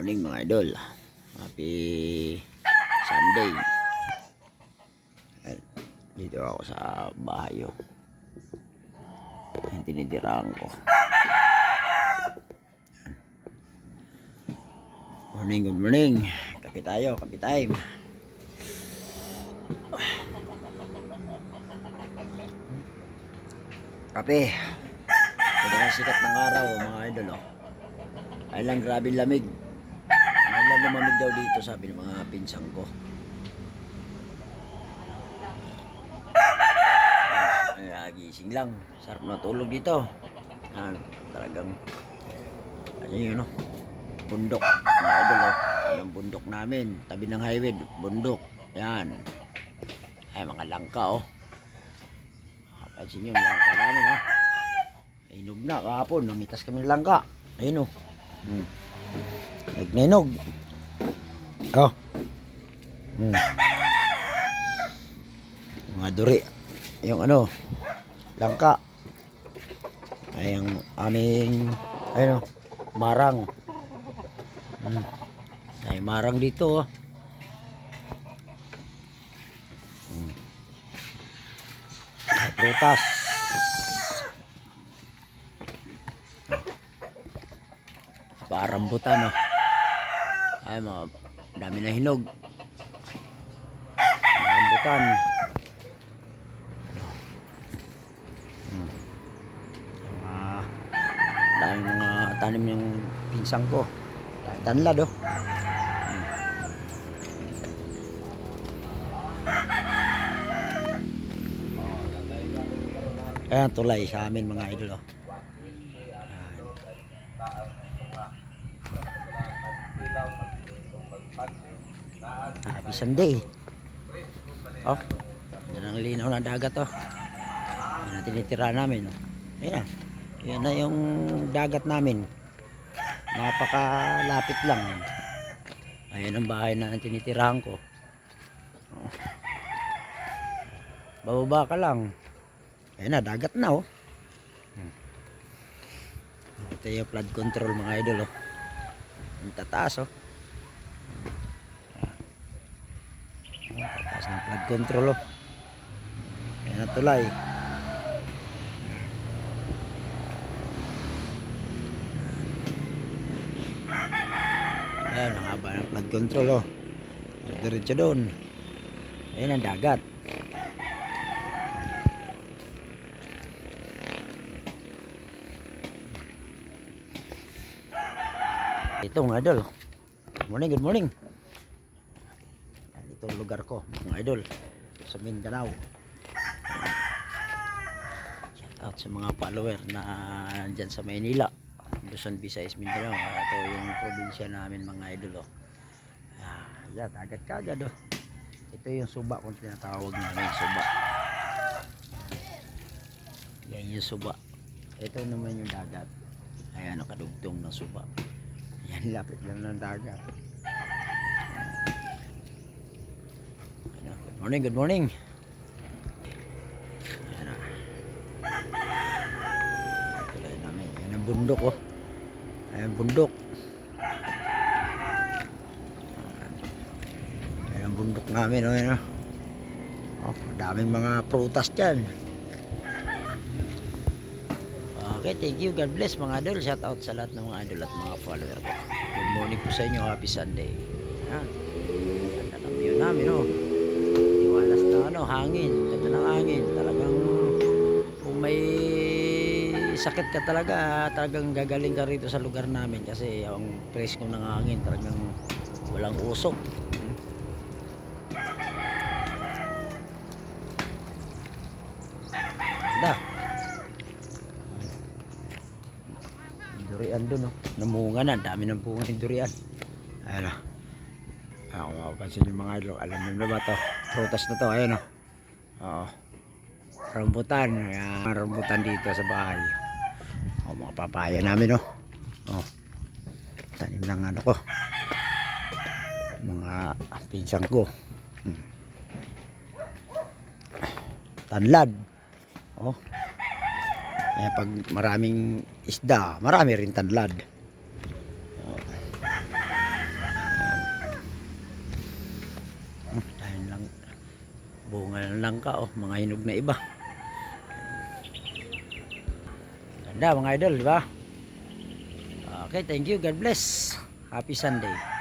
Morning mga idol. Happy Sunday. Ayan, Dito ako sa bahay. oh. Tinitiraan ko. Morning, good morning. Kape tayo, kape time. Kape. Sobrang sikat ng araw, mga idol. Oh. Ay lang grabe lamig. Lang lumamig daw dito sabi ng mga pinsang ko. Ay, ah, gising lang. Sarap na tulog dito. Ah, talagang ano yun no? Bundok. Mga idol oh. Yung bundok namin. Tabi ng highway. Bundok. Yan. Ay mga langka oh. Kapansin nyo langka namin oh. Inog na kahapon. Namitas kami ng langka. Ayun oh. Hmm. Nagninog. Oh. Hmm. Mga duri. Yung ano, langka. Ay, ang aming, ayun oh, marang. Hmm. Ay, marang dito oh. Hmm. Ay, prutas. Parambutan oh. Ay mga dami na hinog. Parambutan. Hmm. Mga dami mga tanim yung pinsang ko. Tanlad oh. Hmm. Ayan tulay sa amin mga idol oh. Happy Sunday. Oh, yan ang linaw ng dagat oh. Yan ang tinitira namin oh. Yan na yung dagat namin. Napakalapit lang. Ayan ang bahay na tinitirahan ko. Oh. Bababa ka lang. Ayan na, dagat na oh. Hmm. Ito yung flood control mga idol oh. Ang tataas oh. Taas ng flood control oh. Ayan na tulay. Ayan, ang haba ng flood control oh. Diretso doon. Ayan ang dagat. Ito mga idol. Good morning, good morning. Yan, Ito ang lugar ko, mga idol. Sa Mindanao. Shout out sa mga follower na dyan sa Maynila. Luzon, Visayas, Mindanao. Ito yung probinsya namin mga idol. Oh. Ah, yan, agad kagad oh. Ito yung suba kung tinatawag namin suba. Yan yung suba. Ito naman yung dagat. Ayan, nakadugtong ng suba. Yan, lapit lang ng dagat. Ano, Good morning, good morning. Ayan na. Tulay namin. Yan ang bundok, oh. Ayan bundok. Ayan ang bundok namin, oh. Ayan, oh. Oh, daming mga prutas dyan. Okay, thank you. God bless mga idol. Shout out sa lahat ng mga idol at mga follower. Good morning po sa inyo. Happy Sunday. Yan. Ganda ng view namin, oh. Ano, hangin. Ganda ng hangin. Talagang kung may sakit ka talaga, talagang gagaling ka rito sa lugar namin kasi ang presko ng hangin talagang walang usok. Ganda. Durian doon, oh. Namunga na. Dami ng bunga ng durian. Ayan, oh. Ako mapapansin yung mga idol. Alam mo na ba to? Prutas na to. Ayan, oh. Oo. Rambutan. Ayan, rambutan dito sa bahay. O, mga papaya namin, oh. Oh. Tanim ng ano ko. Mga pinsang ko. Hmm. Tanlad. Oh. Eh, pag maraming isda, marami rin tanlad. Oh. lang bunga ng langka oh, mga hinog na iba. Ganda mga idol, di ba? Okay, thank you. God bless. Happy Sunday.